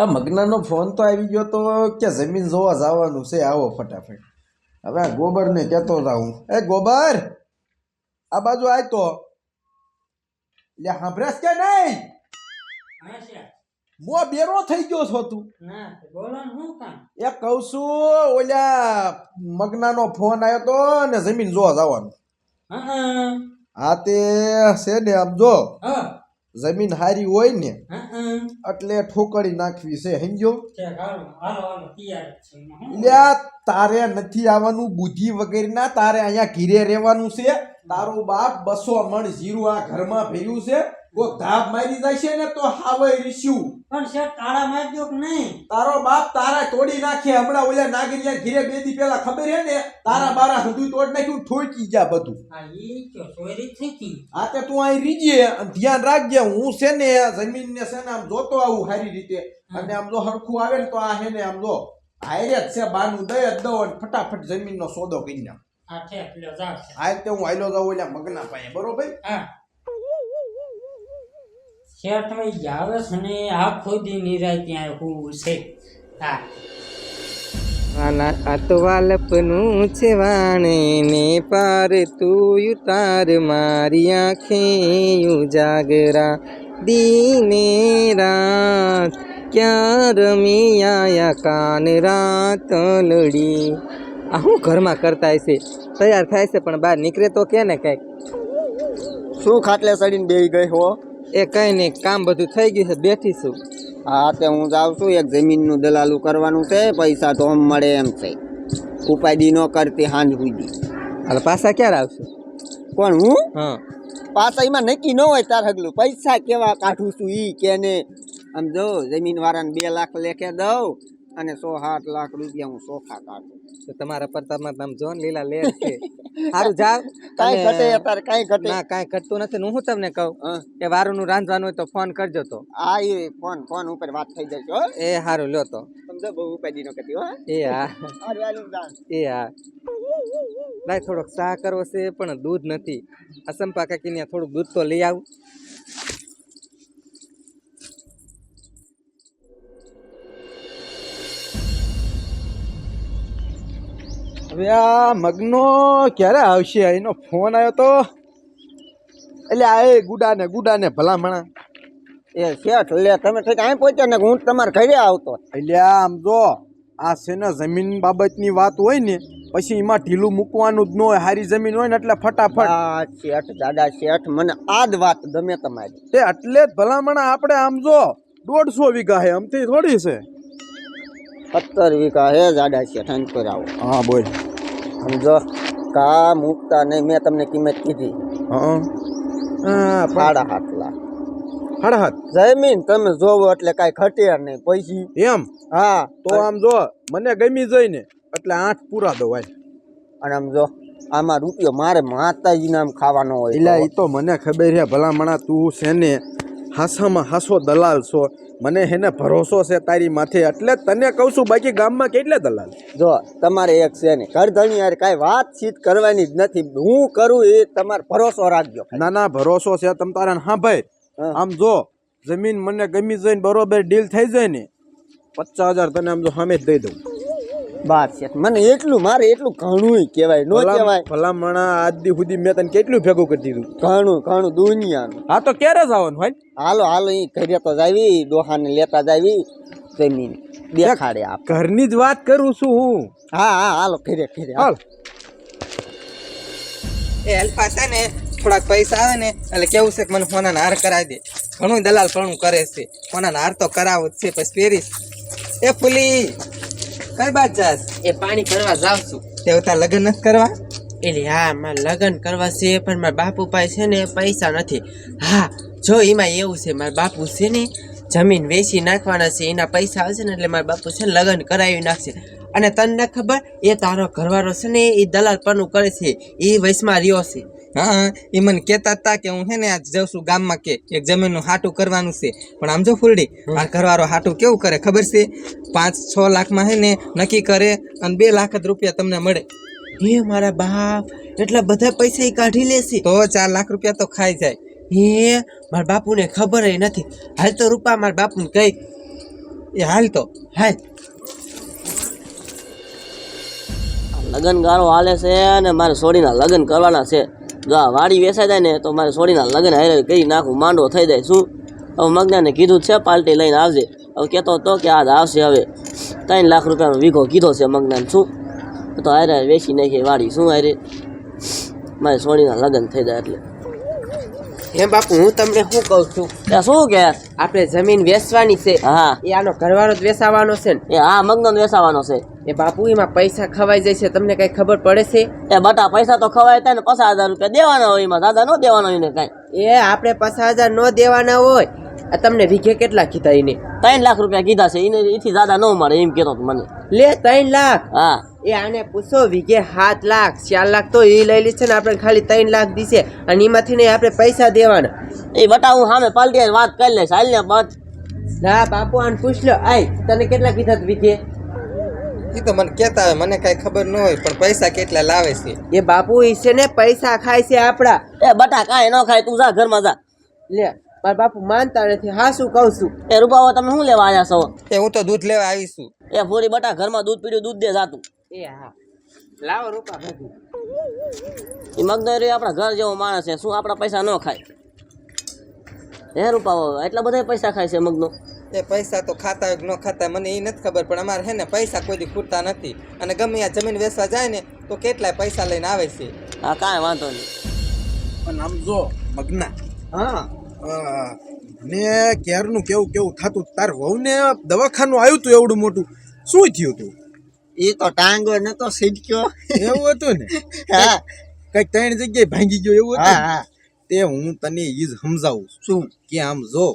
આ મગનાનો ફોન તો આવી ગયો તો કે જમીન જોવા જવાનું છે આવો ફટાફટ. હવે આ ગોબરને કહેતો હું એ ગોબર આ બાજુ આય તો. લે સાંભળેસ કે નહીં? મો બેરો થઈ ગયો છો તું. એ કહું છું ઓલા મગનાનો ફોન આવ્યો તો ને જમીન જોવા જવાનું. હા. હા તે છે ને આમ જો. હા. જમીન હારી હોય ને એટલે ઠોકડી નાખવી છે સમજો? તારે નથી આવવાનું બુદ્ધિ વગેરેના તારે અહીંયા ઘીરે રહેવાનું છે. તારો બાપ બસો મણ જીરું આ ઘરમાં ભર્યું છે. કોક ધાપ મારી જાય છે ને તો હાવે રીસ્યું પણ શેઠ તાળા મારી દો કે નહીં? તારો બાપ તારા તોડી નાખે હમણાં ઓલા નાગરિયા ઘીરે બેદી પેલા ખબર હે ને તારા બારા હદું તોડ નાખ્યું ઠોકી જા બધું. આ ઈ કે ચોરી થઈ ગઈ. આ તે તું અહીં રીજે ધ્યાન રાખજે હું છે ને જમીન ને છે ને આમ જોતો આવું સારી રીતે. અને આમ જો હરખું આવે ને તો આ હે ને આમ જો હાયરે જ છે બાનું દય જ દો અને ફટાફટ જમીનનો સોદો કરી નાખ. આ ઠેક લ્યો જા. આ તે હું આયલો જાઉં એટલે મગના પાયે બરોબર? હા. શેઠ તમે આવે છો ને? આખો દી નિરાય ત્યાં હું છે. હા. અતવાલપનું છે વાણે ને પાર તું ઉતાર મારી આંખે ઉજાગરા. દીને રાત ક્યાં રમી આયા કાન રાત લડી. આ હું ઘરમાં કરતા છે તૈયાર થાય છે પણ બહાર નીકળે તો કે ને કંઈક? શું ખાટલે સડીને બેહી ગઈ હો? એ કંઈ નહીં કામ બધું થઈ ગયું છે બેઠી છું. હા તે હું જાઉં છું એક જમીનનું દલાલું કરવાનું છે પૈસા તો આમ મળે એમ છે. ઉપાડી ન કરતી હાંજ હુઈ હાલ પાછા ક્યારે આવશે? કોણ હું? હા. પાછા એમાં નક્કી ન હોય તાર હગલું. પૈસા કેવા કાઢું છું ઈ કે ને? આમ જો જમીન વાળાને બે લાખ લેખે દઉં અને સો સાત લાખ રૂપિયા હું ચોખા કાઢું. તો તમારા પર તમે નામ જો ને લીલા લેર છે. સારું જાવ. કાંઈ ઘટે અત્યારે કાંઈ ઘટે. ના કાંઈ ઘટતું નથી ને હું તમને કહું કે વારુંનું રાંધવાનું હોય તો ફોન કરજો તો. આ એ ફોન ફોન ઉપર વાત થઈ જશે એ સારું લ્યો તો. સમજો બહુ ઉપાડી ન કરતી હો એ હા. હારું એ હા. ભાઈ થોડોક ચા કરવો છે પણ દૂધ નથી. અસંપા કાકીને ત્યાં થોડુંક દૂધ તો લઈ આવું. હવે આ મગનો ક્યારે આવશે? એનો ફોન આવ્યો તો. એટલે આ એ ગુડાને ગુડાને ભલામણા. એ શેઠ લે તમે ઠીક અહીં પહોંચ્યા ને હું તમારે ઘરે આવતો. એટલે આમ જો આ છે ને જમીન બાબતની વાત હોય ને પછી એમાં ઢીલું મૂકવાનું જ ન હોય સારી જમીન હોય ને એટલે ફટાફટ. આ શેઠ દાદા શેઠ મને આ જ વાત ગમે તમારી. તે એટલે જ ભલામણા આપણે આમ જો દોઢસો વીઘા હે આમથી થોડી છે. સત્તર વીઘા હે જાડા છે ઠંડ પર આવો હા બોલ. સમજો? કા મૂકતા નહીં મેં તમને કિંમત કીધી. હા. સાડા સાત લાખ. હાથ જમીન તમે જોવો એટલે કાંઈ ઘટે નહીં. પૈસી એમ? હા. તો આમ જો મને ગમી જઈને એટલે આઠ પૂરા દો અને આમ જો આમાં રૂપિયો મારે માતાજીને આમ ખાવાનો હોય એટલે એ તો મને ખબર છે ભલામણા તું છે ને હાસામાં હાસો દલાલ છો. મને હેને ભરોસો છે તારી માથે એટલે તને કહું છું બાકી ગામમાં કેટલે દલાલ? જો તમારે એક છે ને કરધણી યાર કાંઈ વાતચીત કરવાની જ નથી. હું કરું એ તમારે ભરોસો રાખજો. ના ના ભરોસો છે તમ તારે. હા ભાઈ આમ જો જમીન મને ગમી જઈને બરોબર ડીલ થઈ જાય ને પચાસ હજાર તને આમ જો સામે જ દઈ દઉં. છે. મને એટલું મારે એટલું ઘણું કહેવાય નો કહેવાય. ભલામણા આજ દી સુધી મેં તને કેટલું ભેગું કરી દીધું? ઘણું ઘણું દુનિયાનું. હા તો ક્યારે જવાનું ભાઈ હાલો હાલો ઈ ઘરે તો જાવી ડોહાને લેતા જાવી જમીન દેખાડે આપ. ઘરની જ વાત કરું છું હું. હા હા હાલો ઘરે ઘરે. હાલ. એ અલ્ફા છે ને થોડાક પૈસા આવે ને એટલે કેવું છે કે મને સોનાના હાર કરાવી દે. ઘણું દલાલ પણ કરે છે. સોનાના હાર તો કરાવો જ છે પછી પહેરીશ એ ફૂલી કઈ જાસ એ પાણી કરવા જાઉં છું. તે તાર લગ્ન નથી કરવા? એટલે હા મારે લગ્ન કરવા છે પણ મારા બાપુ પાસે છે ને પૈસા નથી. હા જો એમાં એવું છે મારા બાપુ છે ને જમીન વેચી નાખવાના છે એના પૈસા આવશે ને એટલે મારા બાપુ છે ને લગ્ન કરાવી નાખશે. અને તને ખબર એ તારો ઘરવાળો છે ને એ દલાલ પરનું કરે છે એ વયસમાં રહ્યો છે. હા એ મને કહેતા હતા કે હું હે ને આજ જાઉં છું ગામમાં કે એક જમીનનું હાટું કરવાનું છે. પણ આમ જો ફૂલડી આ ઘરવાળો હાટું કેવું કરે ખબર છે? પાંચ છ લાખમાં છે ને નક્કી કરે અને બે લાખ જ રૂપિયા તમને મળે. હે મારા બાપ એટલા બધા પૈસા એ કાઢી લેશે તો ચાર લાખ રૂપિયા તો ખાઈ જાય. હે મારા બાપુને ખબર નથી. હાલ તો રૂપા મારા બાપુને કઈ એ હાલ તો. હાલ. લગ્ન ગાળો હાલે છે અને મારે સોડીના લગ્ન કરવાના છે. જો આ વાડી વેસાઈ જાય ને તો મારે સોડીના લગ્ન હારે કરી નાખું માંડો થઈ જાય, શું? હવે મગનાને કીધું છે પાર્ટી લઈને આવજે. હવે કહેતો હતો કે આજ આવશે હવે. ત્રણ લાખ રૂપિયાનો વીઘો કીધો છે મગનાને, શું? તો હારે વેચી નાખીએ વાડી, શું હારે? મારે સોડીના લગ્ન થઈ જાય એટલે. હે બાપુ હું તમને શું કહું છું? શું કે? આપણે જમીન વેચવાની છે. હા. એ આનો ઘરવાળો જ વેચાવાનો છે ને? એ હા મગનો વેચાવાનો છે. એ બાપુ એમાં પૈસા ખવાઈ જાય છે. તમને કઈ ખબર પડે છે? એ બટા પૈસા તો ખવાય થાય ને પચાસ હજાર રૂપિયા દેવાના હોય એમાં. દાદા ન દેવાના હોય ને કાંઈ. એ આપણે પચાસ હજાર ન દેવાના હોય. તમને વીઘે કેટલા કીધા એને? ત્રણ લાખ રૂપિયા કીધા છે. એને એથી દાદા ન મળે એમ કહેતો હતો મને. લે ત્રણ લાખ. હા. એ આને પૂછો વીઘે સાત લાખ ચાર લાખ તો એ લઈ લે છે ને આપણે ખાલી ત્રણ લાખ દીશે અને એમાંથી નહીં આપણે પૈસા દેવાના. એ બટા હું સામે પાલટી વાત કરી લે હાલ ને બસ ના બાપુ આને પૂછ લો. આય તને કેટલા કીધા વીઘે એ તો મને કહેતા હોય મને કાંઈ ખબર ન હોય પણ પૈસા કેટલા લાવે છે? એ બાપુ એ છે ને પૈસા ખાય છે આપણા. એ બટા કાંઈ ન ખાય તું જા ઘરમાં જા. લે મારા બાપુ માનતા નથી. હા શું કહું છું? એ રૂપાવો તમે શું લેવા આવ્યા છો? એ હું તો દૂધ લેવા આવીશું એ ફોરી બટા ઘરમાં દૂધ પીડ્યું દૂધ દે જાતું એ હા. લાવો રૂપા ભાભી. એ મગનો રહ્યો આપણા ઘર જેવો માણસ છે શું આપણા પૈસા ન ખાય? હે રૂપા એટલા બધા પૈસા ખાય છે મગનો? એ પૈસા તો ખાતા હોય ન ખાતા મને એ નથી ખબર પણ અમારે હે ને પૈસા કોઈ દી ખૂટતા નથી. અને ગમે આ જમીન વેચવા જાય ને તો કેટલાય પૈસા લઈને આવે છે. હા કાંઈ વાંધો નહીં. પણ આમ જો મગના. હા. ને ક્યારનું કેવું કેવું થતું? તાર વહુને દવાખાનું આવ્યું તું એવડું મોટું. શું થયું તું? એ તો ટાંગો ને તો સીટક્યો. એવું હતું ને? હા. કંઈક ત્રણ જગ્યાએ ભાંગી ગયો એવું હતું હા તે હું તને ઈજ જ સમજાવું શું? કે આમ જો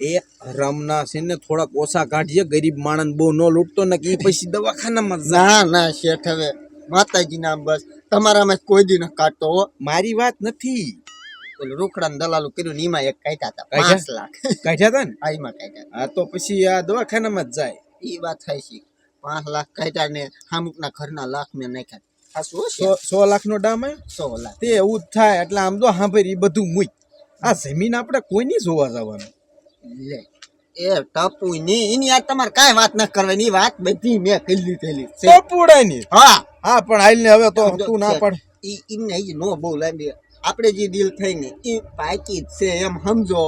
એ હરામના છે ને થોડાક ઓછા કાઢીએ ગરીબ માણસ બહુ ન લૂંટતો ને કે એ પછી દવાખાનામાં જ ના ના શેઠ હવે માતાજી નામ બસ. તમારામાં કોઈ દી ન કાઢતો હો. મારી વાત નથી. પેલું રૂખડાનું દલાલું કર્યું ને એમાં એક કાઢ્યા હતા પાંચ લાખ. કાઢ્યા તા ને? આ એમાં કાઢ્યા હા તો પછી આ દવાખાનામાં જ જાય. એ વાત થાય છે. પાંચ લાખ કાઢ્યા ને અમુકના ઘરના લાખ મેં નાખ્યા સો લાખ લાખનો ડામ આવ્યો સો લાખ. તે એવું જ થાય એટલે આમ તો સાંભળ એ બધું મૂક આ જમીન આપણે કોઈની જોવા જવાનું? લે એ ટપુ ની એની યાર તમારે કાંઈ વાત ન કરવાની એ વાત બધી મેં કરી થયેલી ટપુડાની? હા. હા પણ હાલને હવે તો તું ના પડે. ઈ એમને ઈ નો બહુ લાંબી. આપણે જે ડીલ થઈ ને એ પાકી જ છે એમ સમજો.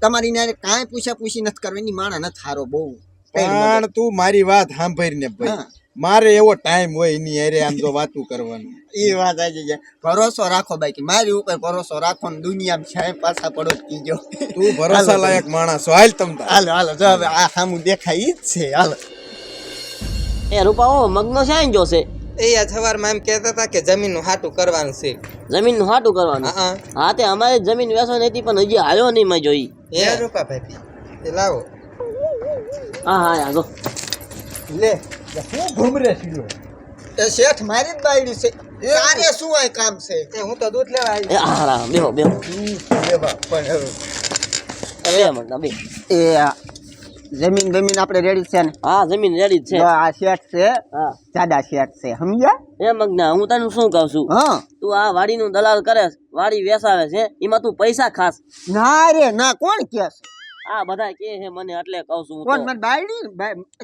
તમારી ને કાંઈ પૂછા પૂછી નથી કરવાની માણા નથી હારો બહુ. પણ તું મારી વાત સાંભળીને ભાઈ. મારે એવો ટાઈમ હોય એની અરે આમ તો વાતું કરવાનું. એ વાત આવી જાય ભરોસો રાખો બાકી. મારી ઉપર ભરોસો રાખો ને દુનિયામાં છાય પાછા પડો કીજો. તું ભરોસા લાયક માણસ હાલ તમ તાર. હાલો હાલો. જો હવે આ સામું દેખાય ઈ જ છે. હાલો. એ રૂપાવો મગનો શ્યાં ગયો છે? એ આ સવારમાં એમ કહેતા હતા કે જમીનનું હાટું કરવાનું છે. જમીનનું હાટું કરવાનું? હા હા. તે અમારે જમીન વેચવાની હતી પણ હજી હાલ્યો નહીં મેં જોઈ. એ રૂપા ભાઈ એ લાવો. હા હા યા જો. લે એ શેઠ મારી જ બાયડી છે તારે શું આ કામ છે? એ હું તો દૂધ લેવા આવી. હા હા બેહો બેહો. લેવા પણ હવે. બે એ જમીન જમીન આપણે રેડી છે ને? હા જમીન રેડી છે. આ શેઠ છે હા. સાદા શેઠ છે સમજ્યા એ મગના હું તને શું કહું છું? હા. તું આ વાડીનું દલાલ કરે વાડી વેસાવે છે એમાં તું પૈસા ખાસ. ના રે ના કોણ કે છે? આ બધા કે છે મને એટલે કહું છું કોણ મને બાયડી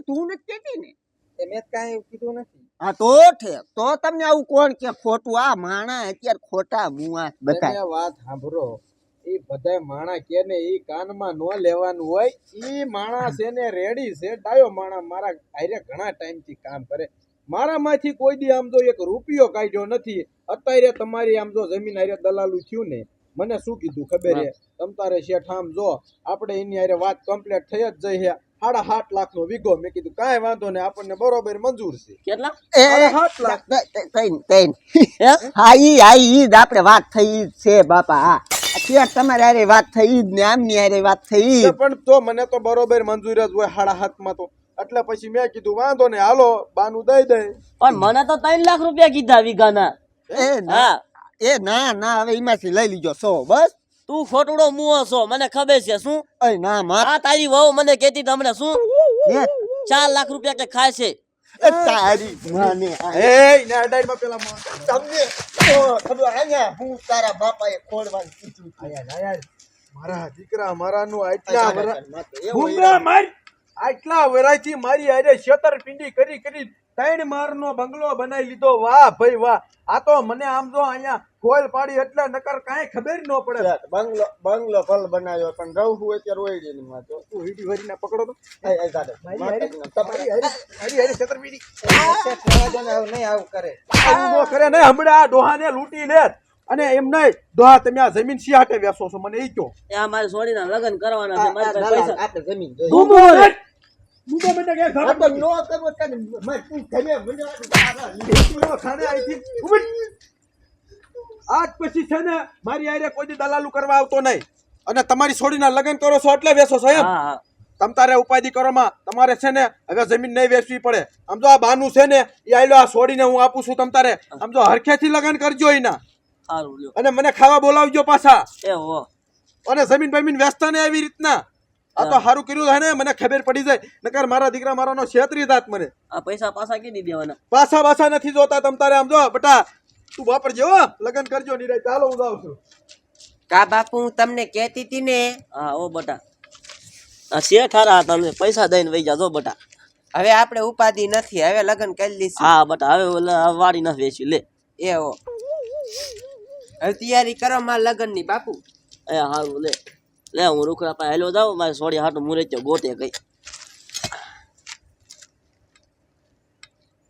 તું નથી કેતી ને? એ મેં કાઈ કીધું નથી. હા તો ઠે તો તમને આવું કોણ કે ખોટું? આ માણા અત્યારે ખોટા મુઆ બતાય વાત સાંભળો. એ બધાય માણા કે ને એ કાનમાં નો લેવાનું હોય. ઈ માણસ ને રેડી છે. ડાયો માણા મારા આરે ઘણા ટાઈમથી કામ કરે. મારામાંથી કોઈ દી આમ તો એક રૂપિયો કાઢ્યો નથી. અત્યારે તમારી આમ જો જમીન આરે દલાલું થયું ને મને શું કીધું ખબર હે? તમ તારે શેઠ આમ જો આપણે એની અરે વાત કમ્પ્લીટ થઈ જ જઈ હે. સાડા સાત લાખ નો વીઘો. મેં કીધું કાંઈ વાંધો નહીં આપણને બરોબર મંજૂર છે. કેટલા? સાત લાખ. તૈન તૈન હા? ઈ હા ઈ જ આપણે વાત થઈ જ છે બાપા હા. અત્યારે તમારે હારે વાત થઈ જ ને આમની હારે વાત થઈ. પણ તો મને તો બરોબર મંજૂર જ હોય હાડા હાથમાં તો. એટલે પછી મેં કીધું વાંધો ને હાલો બાનું દઈ દે પણ મને તો ત્રણ લાખ રૂપિયા કીધા વીઘાના. ના. હા. એ ના ના હવે એમાંથી લઈ લીજો સો બસ. તું ખોટડો મુઓ છો મને ખબર છે શું? અય ના માર. આ તારી વહુ મને કહેતી તમને શું? ચાર લાખ રૂપિયા કે ખાય છે તારી માને એ ને અડાઈમાં પેલા માં તમને ખબર આયા હું તારા બાપાએ ખોડવાનું કીધું આયા, યાર મારા દીકરા મારાનું આટલા વરા- એવું માર આટલા વેરાયટી મારી આરે છેતરપિંડી કરી કરી ત્રણ મારનો બંગલો બનાવી લીધો. વાહ ભાઈ વાહ. આ તો મને આમ જો અહીંયા ખોલ પાડી એટલે નકર કાંઈ ખબર ન પડે. બંગલો બંગલો ભલ બનાવ્યો પણ રહું અત્યારે ઓયડી ની માં તો તું હીડી વરીને પકડો તો. આય આય દાદા મારી હરી હારે- છેતરપિંડી. નહીં આવું કરે. આવું ન કરે ને હમણાં આ ડોહાને લૂંટી લે. અને એમ નહીં દોહા તમે આ જમીન સિયાટે વેચો છો? મને એ કહો. એ અમારે સોડીના લગ્ન કરવાના છે મારી પાસે પૈસા આપણે જમીન જોઈએ. તું બધા કે આ તો નો કરવો તને. મત તું ગમે મને ખાને આઈથી ઊભી. આજ પછી છે ને મારી આરે કોઈ દલાલું કરવા આવતો નહીં. અને તમારી છોડીના લગ્ન કરો છો એટલે વેસો સાહેબ એમ. હા હા. તમ તારે ઉપાધિ કરવામાં તમારે છે ને હવે જમીન નહીં વેચવી પડે. આમ જો આ બાનું છે ને એ આયલો આ છોડીને હું આપું છું તમ તારે. આમ જો હરખેથી લગ્ન કરજો એના. અને મને ખાવા બોલાવજો પાછા. અને જમીન બમીન વેચતા ને એવી રીતના. આ તો સારું કર્યું છે ને મને ખબર પડી જાય. નકર મારા દીકરા મારાનો છેતરી દાત મને. આ પૈસા પાછા કીધી દેવાના? પાછા પાછા નથી જોતા તમ તારે આમ જો બટા તું વાપરજો હો લગ્ન કરજો નિરાય ચાલો હું જાઉં છું. કા બાપુ હું તમને કહેતી હતી ને? હા ઓ બટા. આ શેઠારા તમે પૈસા દઈને વહી જાજો બટા. હવે આપણે ઉપાધિ નથી હવે લગ્ન કરી લઈશું. હા બટા હવે ઓલા વાડી નથી વેચી લે. એવો હવે તૈયારી કરો માં લગ્નની બાપુ. એ હારું લે. લે હું રૂખડા પાસે હેલો જાઉં મારે સોડી હાટું મુરે ગોતે કઈ